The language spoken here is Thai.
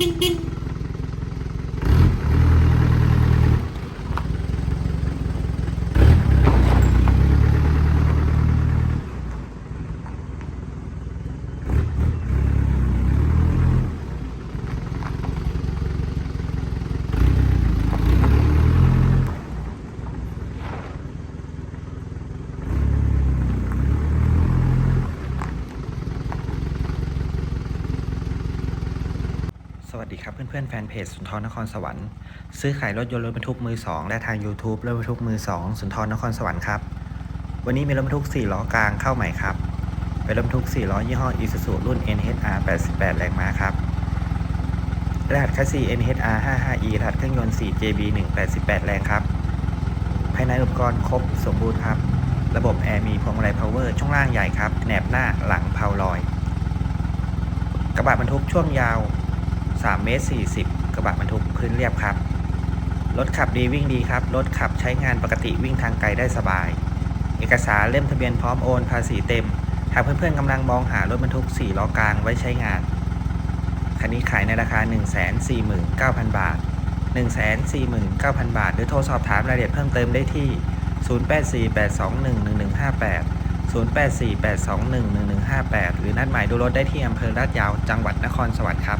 Hehehe สวัสดีครับเพื่อนๆแฟนเพจสุนทรนครสวรรค์ซื้อขายรถยนต์รถบรรทุกมือ 2 และทาง YouTube รถบรรทุกมือ 2 สุนทรนครสวรรค์ครับวันนี้มีรถบรรทุก 4 ล้อกลางเข้าใหม่ครับเป็นรถบรรทุก 4 ล้อยี่ห้อ Isuzu รุ่น NHR 88 แรงม้าครับรหัสคัสซี NHR 55E รหัสเครื่องยนต์ 4JB 188 แรงครับ ภายในอุปกรณ์ครบสมบูรณ์ครับ ระบบแอร์มีพวงมาลัยพาวเวอร์ช่วงล่างใหญ่ครับแหนบหน้าหลังเพาลอย กระบะบรรทุกช่วงยาว 3เมตร40 กระบะบรรทุกพื้นเรียบครับ รถขับดีวิ่งดีครับ รถขับใช้งานปกติวิ่งทางไกลได้สบาย เอกสารเล่มทะเบียนพร้อมโอนภาษีเต็ม หากเพื่อนๆกำลังมองหารถบรรทุก 4 ล้อกลางไว้ใช้งาน คันนี้ขายในราคา 149,000 บาท 149,000 บาท หรือโทรสอบถามรายละเอียดเพิ่มเติมได้ที่ 0848211158 0848211158 หรือนัดหมายดูรถได้ที่อำเภอลาดยาว จังหวัดนครสวรรค์ครับ